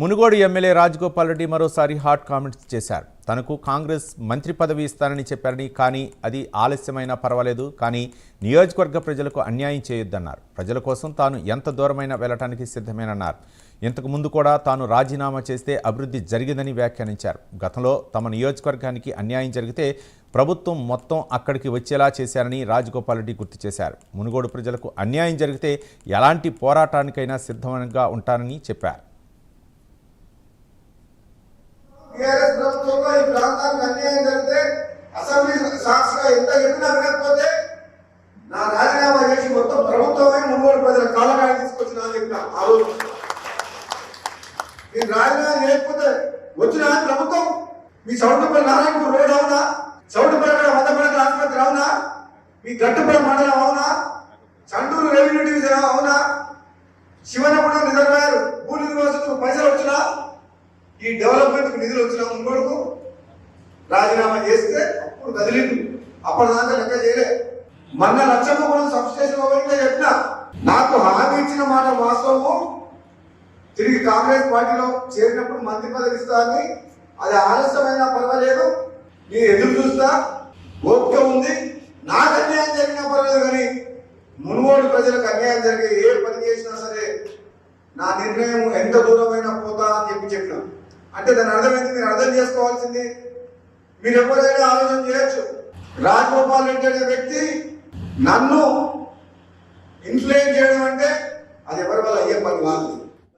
Munugode MLA Rajagopal Reddy మరోసారి hot comments చేశారు. తనకు కాంగ్రెస్ మంత్రి పదవి ఇస్తానని చెప్పారని కానీ అది ఆలస్యమైనా పర్వాలేదు కానీ నియోజకవర్గ ప్రజలకు అన్యాయం చేయొద్దన్నారు. ప్రజల కోసం తాను ఎంత దూరమైనా వెళ్ళటానికి సిద్ధమేనన్నారు. ఇంతకు ముందు కూడా తాను రాజీనామా చేస్తే అభివృద్ధి జరిగిందని వ్యాఖ్యానించారు. గతంలో తమ నియోజకవర్గానికి అన్యాయం జరిగితే ప్రభుత్వం మొత్తం అక్కడికి వచ్చేలా చేశారని రాజగోపాల్ రెడ్డి గుర్తు చేశారు. మునుగోడు ప్రజలకు అన్యాయం జరిగితే ఎలాంటి పోరాటానికైనా సిద్ధంగా ఉంటానని చెప్పారు. టీఆర్ఎస్ ప్రభుత్వంలో ఈ ప్రాంతానికి అన్యాయం జరిగితే అసెంబ్లీ సాక్షిగా ఎంత చెప్పినా వినకపోతే నా రాజీనామా చేసి మొత్తం ప్రభుత్వమే మునుగోడు ప్రజల కాళ్ళకాయ తీసుకొచ్చిన అని చెప్పిన ఆ రోజు. మీరు రాజీనామా చేయకపోతే వచ్చిన ప్రభుత్వం మీ చౌటపల్లి నారాయణపూర్ రోడ్ అవునా? చౌటపల్లి వంద వందపల్లి ఆసుపత్రి అవునా? మీ గట్టుపల్లి మండలం అవునా? చండూరు రెవెన్యూ డివిజన్ అవునా? శివనగూడెం రిజర్వాయర్ నిధులు వచ్చిన ముందుకు రాజీనామా చేస్తే అప్పుడు కదిలిండు. అప్పటిదాకా లెక్క చేయలే. మన లక్ష్యము మనం సబ్స్టేషన్ ఓపెనింగ్ నాకు హామీ ఇచ్చిన మాట వాస్తవము తిరిగి కాంగ్రెస్ పార్టీలో చేరినప్పుడు మంత్రి పదవి ఇస్తానని అది ఆలస్యమైనా పర్వాలేదు. నేను ఎదురు చూస్తా. ఓపిక ఉంది. నాకు అన్యాయం జరిగినా పర్వాలేదు కానీ మునుగోడు ప్రజలకు అన్యాయం జరిగే ఏ పని చేసినా సరే నా నిర్ణయం ఎంత దూరమైనా పోతా అని చెప్పి చెప్పిన. అంటే దాని అర్థమైంది మీరు అర్థం చేసుకోవాల్సింది. మీరు ఎవరైనా ఆలోచన చేయొచ్చు. రాజగోపాల్ రెడ్డి అనే వ్యక్తి నన్ను ఇన్ఫ్లుయెన్స్ చేయడం అంటే